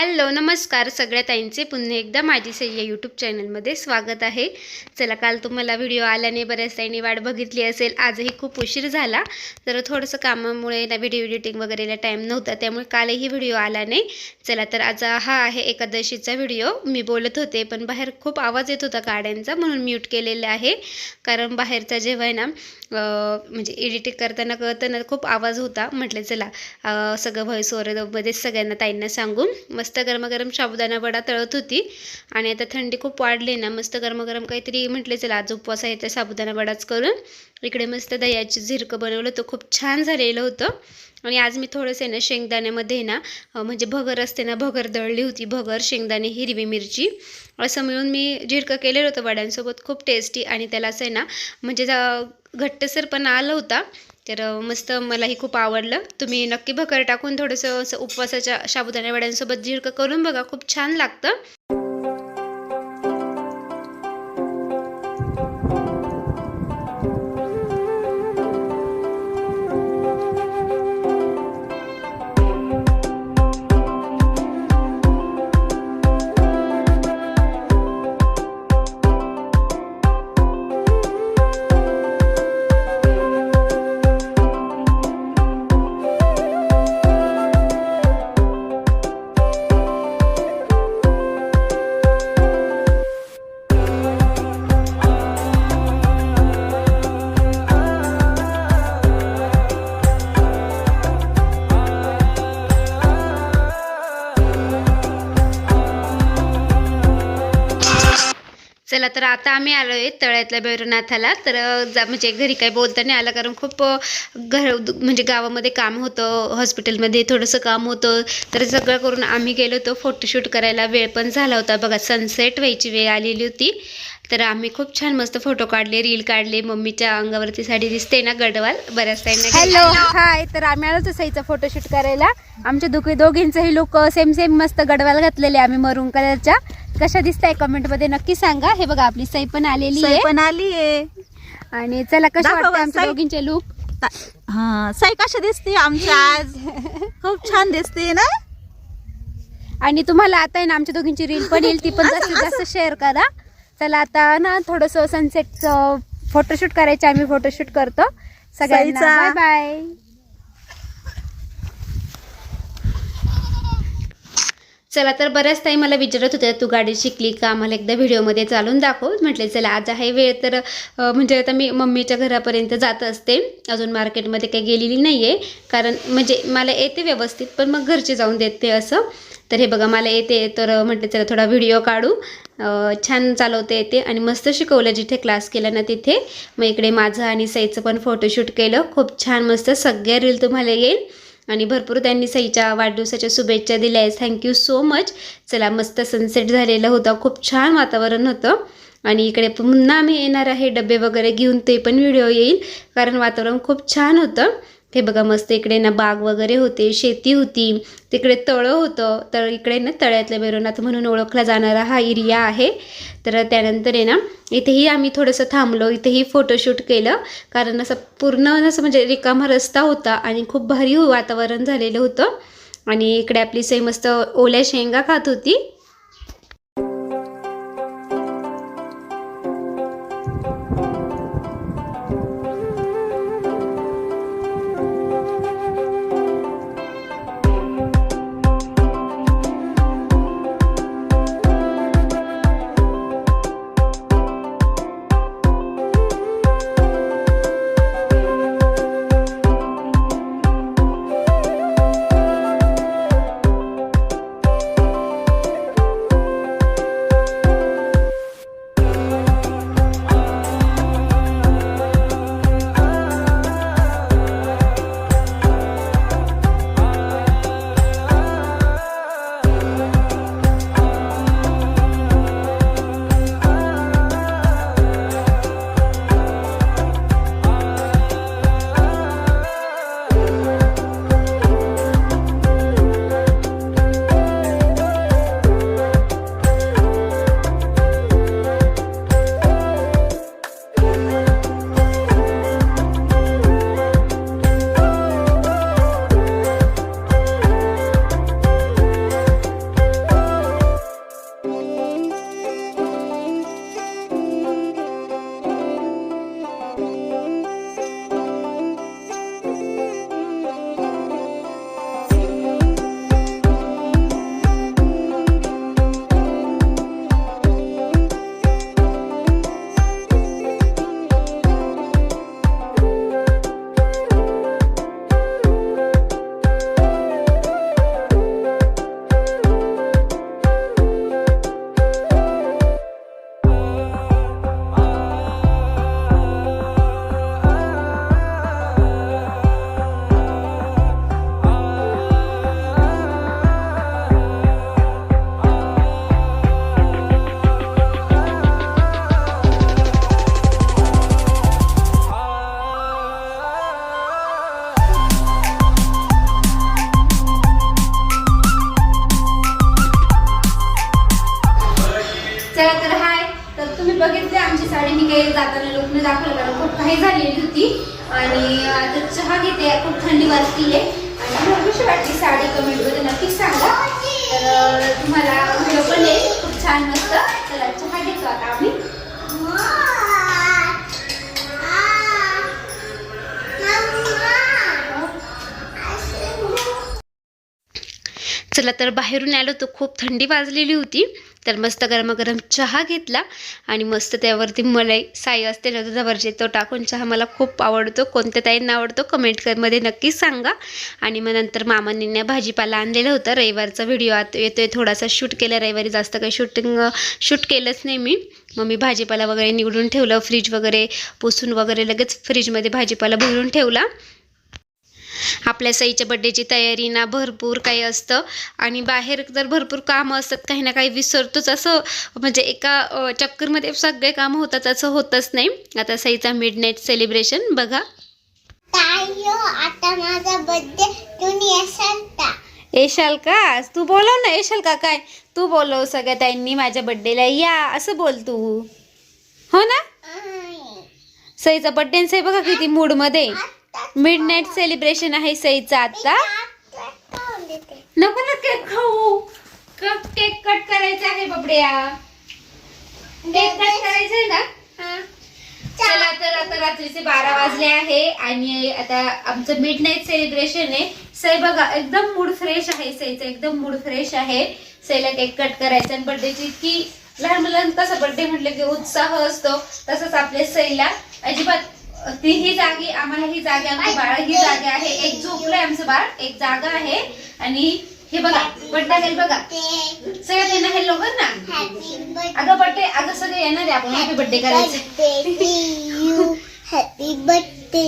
Hello नमस्कार सगळ्या ताईंचे. पुन्हा एकदा माझी सई या यूट्यूब चॅनलमध्ये स्वागत आहे. चला काल तुम्हाला व्हिडिओ आल्याने बऱ्याच ताईंनी वाट बघितली असेल. आजही खूप उशीर झाला. तर थोडंसं कामामुळे ना व्हिडिओ एडिटिंग वगैरेला टाईम नव्हता. त्यामुळे कालही व्हिडिओ आला नाही. चला तर आज हा आहे एकादशीचा व्हिडिओ मी बोलत होते पण बाहेर खूप आवाज येत होता गाड्यांचा म्हणून म्यूट केलेला आहे. कारण बाहेरचा जेव्हा आहे ना म्हणजे एडिटिंग करताना करताना खूप आवाज होता. म्हटलं चला सगळं व्हॉइस ओव्हरमध्ये सगळ्यांना ताईंना सांगून मस्त मस्त गरमागरम साबुदाणा वडा तळत होती. आणि आता थंडी खूप वाढली ना मस्त गरमागरम काहीतरी म्हटले चला आज उपवास आहे तर साबुदाणा वडाच करून इकडे मस्त दह्याची झिरकं बनवलं. होतं खूप छान झालेलं होतं. आणि आज मी थोडंसं आहे ना शेंगदाण्यामध्ये ना म्हणजे भगर असते ना भगर दळली होती भगर शेंगदाणे हिरवी मिरची. असं मिळून मी झिरकं केलेलं होतं वड्यांसोबत खूप टेस्टी आणि त्याला असं आहे ना म्हणजे घट्टसर घट्टसरपणा आला होता. तर मस्त मलाही खूप आवडलं. तुम्ही नक्की भकर टाकून थोडंसं असं उपवासाच्या साबुदाणा वड्यांसोबत झिरकं करून बघा. खूप छान लागतं. चला तर आता आम्ही आलो आहे तळ्यातल्या भैरवनाथाला तर जा म्हणजे घरी काही बोलता नाही आलं कारण खूप घर म्हणजे गावामध्ये काम होतं हॉस्पिटलमध्ये थोडंसं काम होतं. तर सगळं करून आम्ही गेलो होतो फोटोशूट करायला. वेळ पण झाला होता. बघा सनसेट व्हायची वेळ आलेली होती. तर आम्ही खूप छान मस्त फोटो काढले रील काढले. मम्मीच्या अंगावरती साडी दिसते ना गडवाल? बऱ्याच ताईंना हॅलो हाय तर आम्ही आलो होतो सईचा फोटोशूट करायला. आमच्या दोघे दोघींचंही लुक सेम सेम मस्त गडवाल घातलेले आम्ही मरून कलरच्या कशा दिसताय कमेंटमध्ये नक्की सांगा. हे बघा आपली सई पण आलेली साई आहे पण आली आहे. आणि चला कशा दाखवा वाटतं आमच्या साई. दोघींचे लुक हा साई कशा दिसते आमच्या आज? खूप छान दिसते ना? आणि तुम्हाला आता आहे ना आमच्या दोघींची रील पण येईल ती पण जास्तीत जास्त शेअर करा. चला आता ना थोडस सनसेटचं फोटोशूट करायचे आम्ही फोटोशूट करतो. सगळ्यांना सईचा. बाय बाय चला तर बऱ्याच ताई मला विचारत होत्या तू गाडी शिकली का? आम्हाला एकदा व्हिडिओमध्ये चालून दाखव. म्हटले चला आज आहे वेळ तर म्हणजे आता मी मम्मीच्या घरापर्यंत जात असते. अजून मार्केटमध्ये काही गेलेली नाही आहे कारण म्हणजे मला येते व्यवस्थित पण मग घरचे जाऊन देते असं. तर हे बघा मला येते तर म्हटलं चला थोडा व्हिडिओ काढू. छान चालवता येते आणि मस्त शिकवलं जिथे क्लास केला ना तिथे. मग इकडे माझं आणि सईचं पण फोटोशूट केलं. खूप छान मस्त सगळ्या रील तुम्हाला येईल. आणि भरपूर त्यांनी सईच्या वाढदिवसाच्या शुभेच्छा दिल्या आहेत. थँक्यू सो मच चला मस्त सनसेट झालेलं होतं. खूप छान वातावरण होतं. आणि इकडे पुन्हा आम्ही येणार आहे. डबे वगैरे घेऊन ते पण व्हिडिओ येईल. कारण वातावरण खूप छान होतं. हे बघा मस्त इकडे ना बाग वगैरे होते शेती होती तिकडे तळं होतं तर इकडे ना तळ्यातल्या भैरवनाथ म्हणून ओळखला जाणारा हा एरिया आहे. तर त्यानंतर आहे ना इथेही आम्ही थोडंसं थांबलो इथेही फोटोशूट केलं कारण असं पूर्ण असं म्हणजे रिकामा रस्ता होता आणि खूप भारी वातावरण झालेलं होतं. आणि इकडे आपली सई मस्त ओल्या शेंगा खात होती. तर हाय. तर तुम्ही बघितले आमची साडी. मी काही जाताना लोकने दाखवलं कारण खूप काही झालेली होती. आणि आता चहा घेते. खूप थंडी वाजती आहे. आणि मला कशी वाटली साडी कमेंटमध्ये नक्कीच सांगा. तर तुम्हाला व्हिडिओ पण येईल खूप छान मस्त. चला चहा घेतो आता आम्ही. चला तर बाहेरून आलो तर खूप थंडी वाजलेली होती. तर मस्त गरमागरम चहा घेतला आणि मस्त त्यावरती मलाई साई असते ना दुधावरचे तो टाकून चहा मला खूप आवडतो. कोणत्या ताईंना आवडतो कमेंटमध्ये नक्कीच सांगा. आणि मग नंतर मामांनी ना भाजीपाला आणलेला होता. रविवारचा व्हिडिओ आता येतोय. थोडासा शूट केला. रविवारी जास्त काही शूटिंग शूट केलंच नाही मी. मग मी भाजीपाला वगैरे निवडून ठेवलं. फ्रीज वगैरे पुसून वगैरे लगेच फ्रीजमध्ये भाजीपाला भरून ठेवला. आपल्या सईच्या बड्डेची तयारी ना भरपूर काही असतं. आणि बाहेर तर भरपूर कामं असतात काही ना काही विसरतोच. असं म्हणजे एका चक्करमध्ये सगळे कामं होतात असं होतच नाही. आता सईचा मिड नाईट सेलिब्रेशन बघा आता माझा बर्थडे तुम्ही का? येशाल का? तू बोलव ना येशाल का काय? तू बोलव सगळ्या ताईंनी माझ्या बड्डेला या असं बोल तू. हो ना? सईचा बड्डे सई बघा किती मूडमध्ये मिड नाईट सेलिब्रेशन आहे सईचा आता. नको ना केक खाऊ. कप केक कट करायचा आहे बबड्या. केक कट करायचा आहे ना? चला तर आता रात्रीचे बारा वाजले आहे आणि आता आमचं मिड नाईट सेलिब्रेशन आहे. सई बघा एकदम मूड फ्रेश आहे सईचा एकदम मूड फ्रेश आहे. सईला केक कट करायचा आणि बर्थडेची इतकी लहान मुलांना कसा बर्थडे म्हटलं की उत्साह असतो. तसंच आपल्या सईला अजिबात ती ही जागी आम्हाला ही जागी आमची बाळ ही जागी आहे. एक झोपलंय आमचं बाळ एक जागा आहे. आणि हे बघा बड्डे आहे बघा. सगळ्या त्यांना हॅलो कर ना? अगं बड्डे अगं सगळे येणार आहे. आपण हॅपी बड्डे करायचं. हॅपी बर्थडे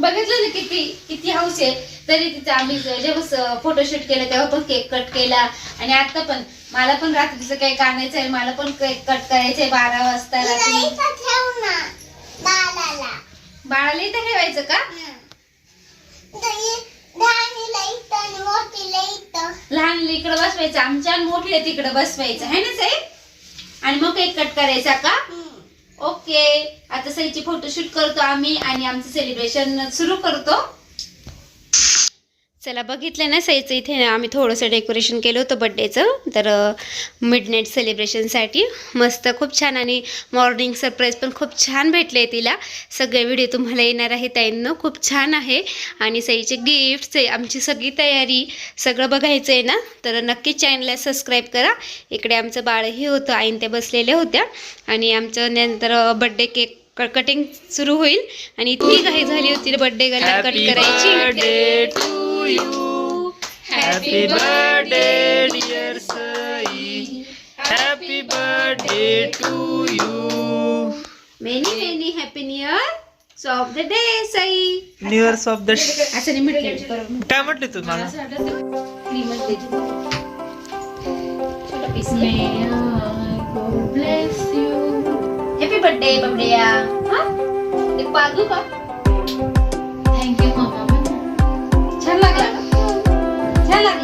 बघितलं ना किती किती हाऊस आहे तरी तिचं आम्ही जेव्हा फोटोशूट केलं तेव्हा पण केक कट केला. आणि आता पण मला पण रात्रीचं केक आणायचं आहे मला पण केक कट करायचंय बारा वाजता रात्री. बाळाला. इथं ठेवायचं का? मोठीला लहान इकडं बसवायचं आमच्या आणि मोठे तिकडं बसवायचं. है ना साई आणि मग केक कट करायचा का? ओके आता सईची फोटोशूट करतो आम्ही आणि आमचं सेलिब्रेशन सुरू करतो. चला बघितलं ना सईचं इथे. ना आम्ही थोडंसं डेकोरेशन केलं होतं बड्डेचं तर मिड नाईट सेलिब्रेशनसाठी मस्त खूप छान. आणि मॉर्निंग सरप्राईज पण खूप छान भेटले तिला. सगळे व्हिडिओ तुम्हाला येणार आहे ताईंनो. खूप छान आहे. आणि सईचे गिफ्ट्स आहे आमची सगळी तयारी सगळं बघायचं आहे ना? तर नक्की चॅनलला सबस्क्राईब करा. इकडे आमचं बाळही होतं आईन ते बसलेल्या होत्या. आणि आमचं नंतर बड्डे केक कटिंग सुरू होईल. आणि इतकी घाई झाली होती बड्डे कट करायची. You. Happy birthday, dear Sai. Happy birthday to you. Many many happy new year of the day Sai New Year's of the. असं नाही म्हटलं काय म्हटले तू मला क्रीमच देते. हॅपी बर्थडे बबड्या हा एक पाजू का छान लागला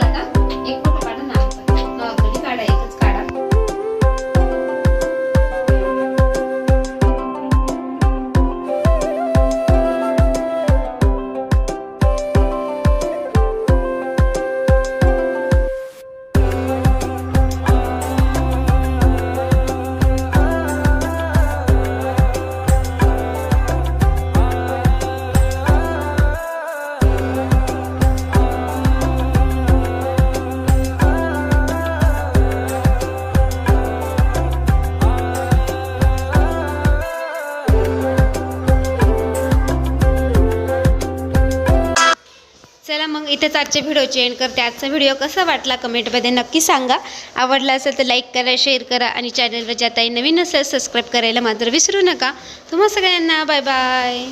चला मग इथेच आजच्या व्हिडिओची एंड करते. आजचा व्हिडिओ कसा वाटला कमेंटमध्ये नक्की सांगा. आवडला असेल तर लाईक करा शेअर करा आणि चॅनलवर ज्या ताई नवीन असेल सबस्क्राईब करायला मात्र विसरू नका. तुम्हा सगळ्यांना बाय बाय